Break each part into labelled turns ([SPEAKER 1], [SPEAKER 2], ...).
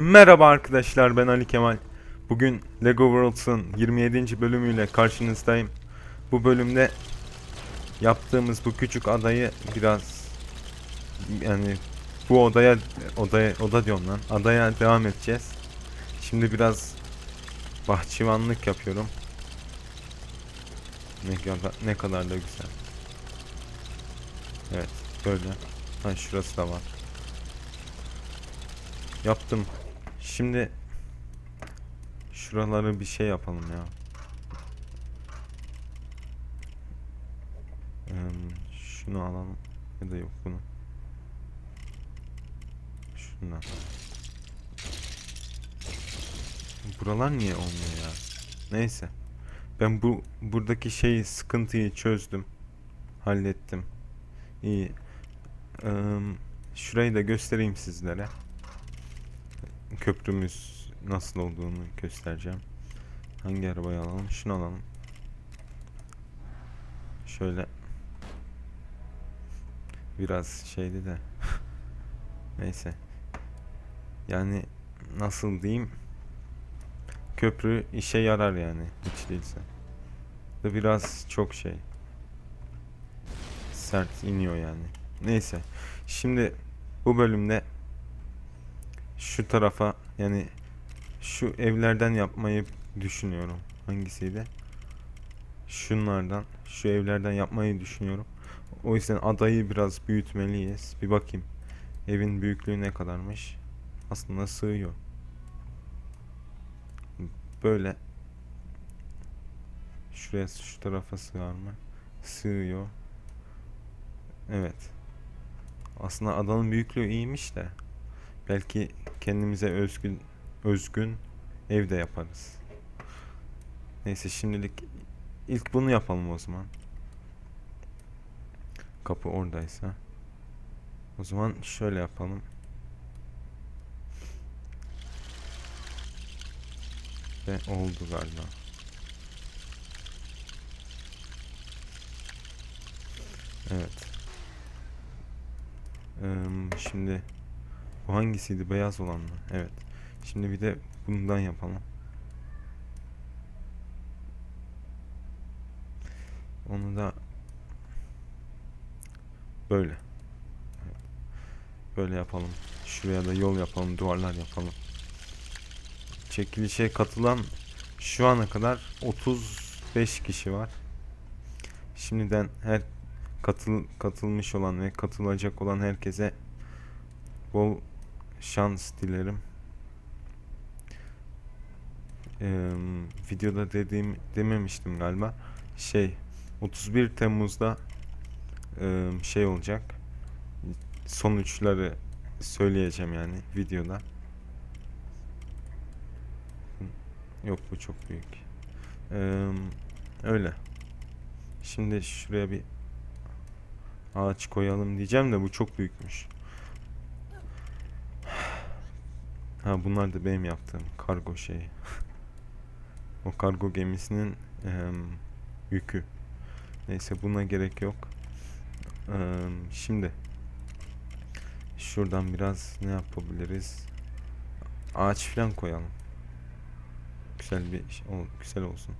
[SPEAKER 1] Merhaba arkadaşlar ben Ali Kemal. Bugün Lego Worlds'ın 27. bölümüyle karşınızdayım. Bu bölümde yaptığımız bu küçük adayı biraz yani bu odaya odaya oda diyorum lan. Adaya devam edeceğiz. Şimdi biraz bahçıvanlık yapıyorum. Ne kadar ne kadar da güzel. Evet, böyle. Ha şurası da var. Yaptım. Şimdi şuraları bir şey yapalım ya. Şunu alalım ya da yok bunu. Şundan. Buralar niye olmuyor ya? Neyse. Ben bu buradaki şeyi sıkıntıyı çözdüm. Hallettim. İyi. Eee, şurayı da göstereyim sizlere köprümüz nasıl olduğunu göstereceğim. Hangi arabayı alalım? Şunu alalım. Şöyle biraz şeydi de neyse. Yani nasıl diyeyim? Köprü işe yarar yani hiç değilse. Da biraz çok şey. Sert iniyor yani. Neyse. Şimdi bu bölümde şu tarafa yani şu evlerden yapmayı düşünüyorum. Hangisiydi? Şunlardan, şu evlerden yapmayı düşünüyorum. O yüzden adayı biraz büyütmeliyiz. Bir bakayım. Evin büyüklüğü ne kadarmış? Aslında sığıyor. Böyle. Şuraya şu tarafa sığar mı? Sığıyor. Evet. Aslında adanın büyüklüğü iyiymiş de. Belki kendimize özgün özgün evde yaparız. Neyse şimdilik ilk bunu yapalım o zaman. Kapı oradaysa. O zaman şöyle yapalım. Ve oldu galiba. Evet. Eee, şimdi bu hangisiydi? Beyaz olan mı? Evet. Şimdi bir de bundan yapalım. Onu da böyle. Evet. Böyle yapalım. Şuraya da yol yapalım, duvarlar yapalım. Çekilişe katılan şu ana kadar 35 kişi var. Şimdiden her katıl katılmış olan ve katılacak olan herkese bol şans dilerim. Ee, videoda dediğim dememiştim galiba. Şey 31 Temmuz'da e, şey olacak. Sonuçları söyleyeceğim yani videoda. Yok bu çok büyük. Ee, öyle. Şimdi şuraya bir ağaç koyalım diyeceğim de bu çok büyükmüş. Ha bunlar da benim yaptığım kargo şeyi. o kargo gemisinin em, yükü. Neyse buna gerek yok. Em, şimdi şuradan biraz ne yapabiliriz? Ağaç falan koyalım. Güzel bir ol, güzel olsun.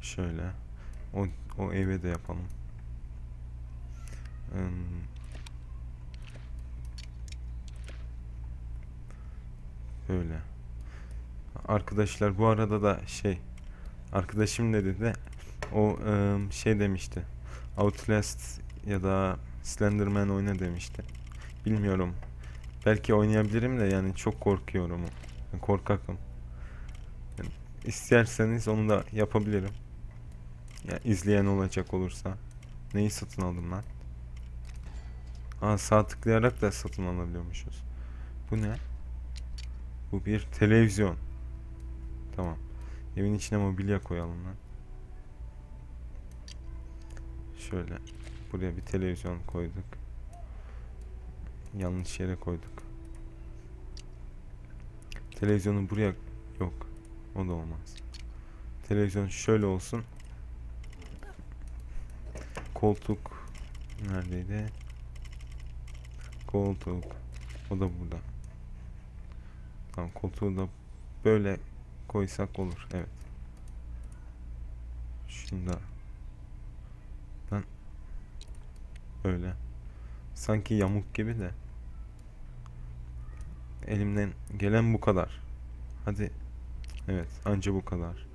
[SPEAKER 1] Şöyle. O, o eve de yapalım. Hmm. Böyle. Arkadaşlar bu arada da şey arkadaşım dedi de o şey demişti. Outlast ya da Slenderman oyna demişti. Bilmiyorum. Belki oynayabilirim de yani çok korkuyorum. Korkakım. Yani isterseniz onu da yapabilirim. Ya izleyen olacak olursa. Neyi satın aldım lan? Aa sağ tıklayarak da satın alabiliyormuşuz. Bu ne? Bu bir televizyon. Tamam. Evin içine mobilya koyalım lan. Şöyle. Buraya bir televizyon koyduk. Yanlış yere koyduk. Televizyonu buraya yok. O da olmaz. Televizyon şöyle olsun. Koltuk neredeydi? Koltuk. O da burada. Tamam koltuğu da böyle koysak olur. Evet. Da ben böyle sanki yamuk gibi de elimden gelen bu kadar. Hadi. Evet, anca bu kadar.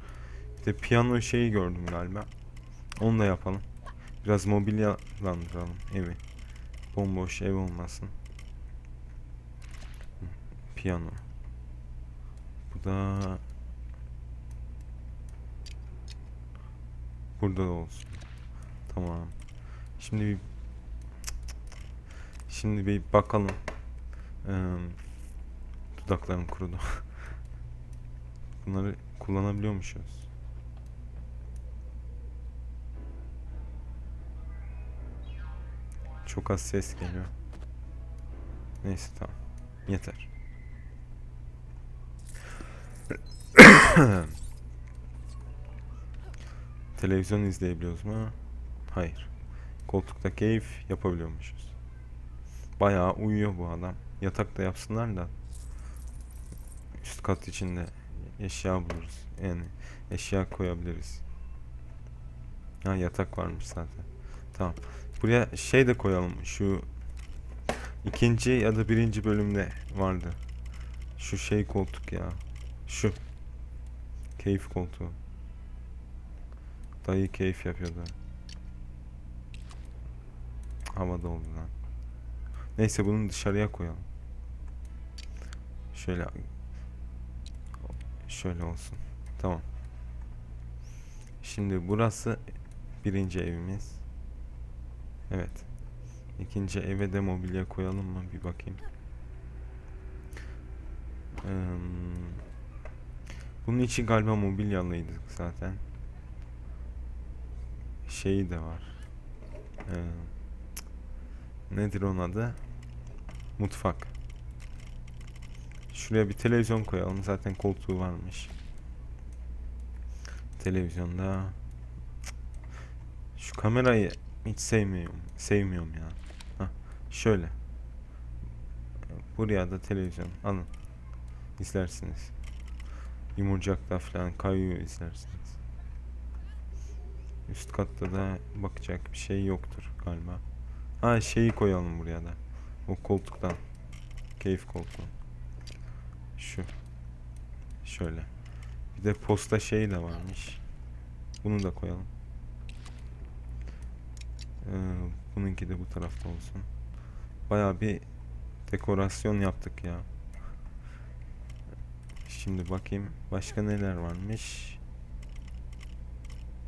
[SPEAKER 1] Bir de piyano şeyi gördüm galiba. Onu da yapalım. Biraz mobilyalandıralım evi. Bomboş ev olmasın. Piyano. Bu da burada da olsun. Tamam. Şimdi bir Şimdi bir bakalım. Eee dudaklarım kurudu. Bunları kullanabiliyormuşuz. Çok az ses geliyor. Neyse tamam. Yeter. Televizyon izleyebiliyoruz mu? Hayır. Koltukta keyif yapabiliyormuşuz. Bayağı uyuyor bu adam. Yatakta yapsınlar da üst kat içinde eşya buluruz. Yani eşya koyabiliriz. Ha yatak varmış zaten. Tamam. Buraya şey de koyalım. Şu ikinci ya da birinci bölümde vardı. Şu şey koltuk ya. Şu. Keyif koltuğu. Dayı keyif yapıyordu. Havada oldu lan. Neyse bunu dışarıya koyalım. Şöyle şöyle olsun. Tamam. Şimdi burası birinci evimiz. Evet. İkinci eve de mobilya koyalım mı? Bir bakayım. Eee, bunun içi galiba mobilyalıydı zaten. Şeyi de var. Nedir onun adı? Mutfak. Şuraya bir televizyon koyalım. Zaten koltuğu varmış. Televizyonda şu kamerayı hiç sevmiyorum. Sevmiyorum ya. Hah, şöyle. Buraya da televizyon alın. İzlersiniz. Yumurcakta falan kayıyor izlersiniz. Üst katta da bakacak bir şey yoktur galiba. Ha şeyi koyalım buraya da. O koltuktan. Keyif koltuğu. Şu. Şöyle. Bir de posta şeyi de varmış. Bunu da koyalım. Ee, bununki de bu tarafta olsun. Baya bir dekorasyon yaptık ya. Şimdi bakayım başka neler varmış.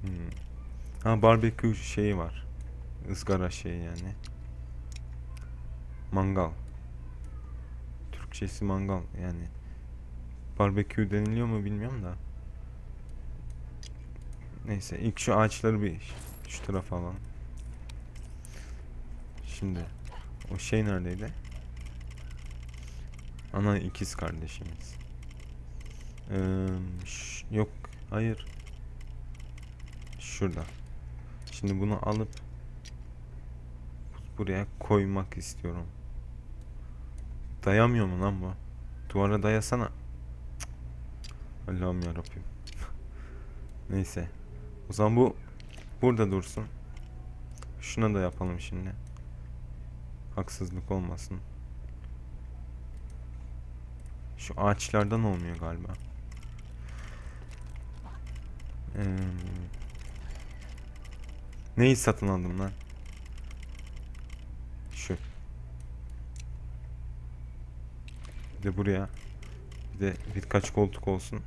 [SPEAKER 1] Hmm. Ha barbekü şeyi var. Izgara şeyi yani. Mangal. Türkçesi mangal yani. Barbekü deniliyor mu bilmiyorum da. Neyse ilk şu ağaçları bir şu tarafa alalım. Şimdi o şey neredeydi? Ana ikiz kardeşimiz. Ee, yok hayır. Şurada. Şimdi bunu alıp buraya koymak istiyorum. Dayamıyor mu lan bu? Duvara dayasana. Allah'ım yarabbim. Neyse. O zaman bu burada dursun. Şuna da yapalım şimdi. Haksızlık olmasın. Şu ağaçlardan olmuyor galiba. Ee, neyi satın aldım lan? Şu. Bir de buraya. Bir de birkaç koltuk olsun.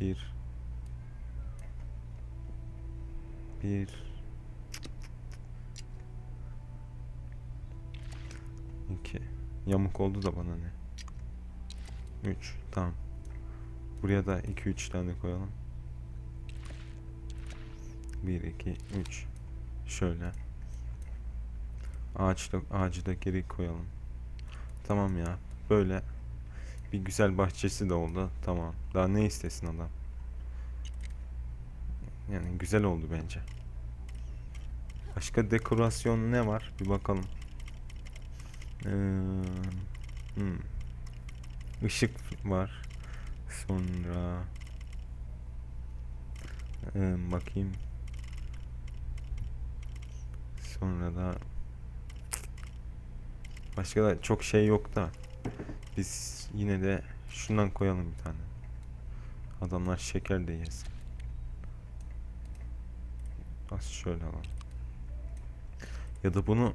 [SPEAKER 1] Bir. Bir. İki. Yamuk oldu da bana ne? Üç. Tamam. Buraya da iki üç tane koyalım. Bir, iki, üç. Şöyle. Ağaçta, ağacı da geri koyalım. Tamam ya. Böyle bir güzel bahçesi de oldu. Tamam. Daha ne istesin adam? Yani güzel oldu bence. Başka dekorasyon ne var? Bir bakalım. Ee, hmm. Işık var. Sonra ee, bakayım. Sonra da başka da çok şey yok da biz yine de şundan koyalım bir tane. Adamlar şeker de yesin. Az şöyle alalım. Ya da bunu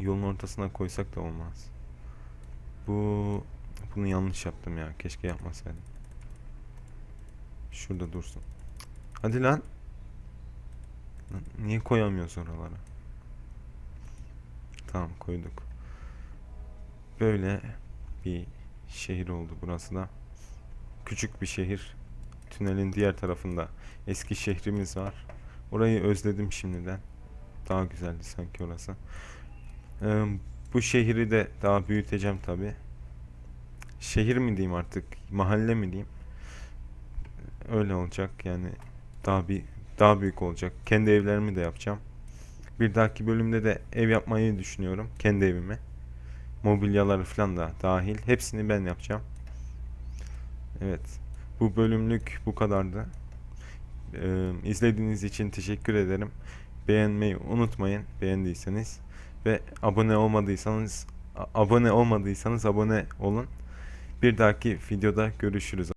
[SPEAKER 1] yolun ortasına koysak da olmaz. Bu bunu yanlış yaptım ya. Keşke yapmasaydım. Şurada dursun. Hadi lan. Niye koyamıyoruz oralara? Tamam koyduk. Böyle bir şehir oldu burası da. Küçük bir şehir. Tünelin diğer tarafında eski şehrimiz var. Orayı özledim şimdiden. Daha güzeldi sanki orası. Bu şehri de daha büyüteceğim tabi. Şehir mi diyeyim artık, mahalle mi diyeyim? Öyle olacak yani daha bir daha büyük olacak. Kendi evlerimi de yapacağım. Bir dahaki bölümde de ev yapmayı düşünüyorum. Kendi evimi. Mobilyaları falan da dahil. Hepsini ben yapacağım. Evet. Bu bölümlük bu kadardı. Ee, izlediğiniz için teşekkür ederim. Beğenmeyi unutmayın beğendiyseniz ve abone olmadıysanız abone olmadıysanız abone olun. Bir dahaki videoda görüşürüz.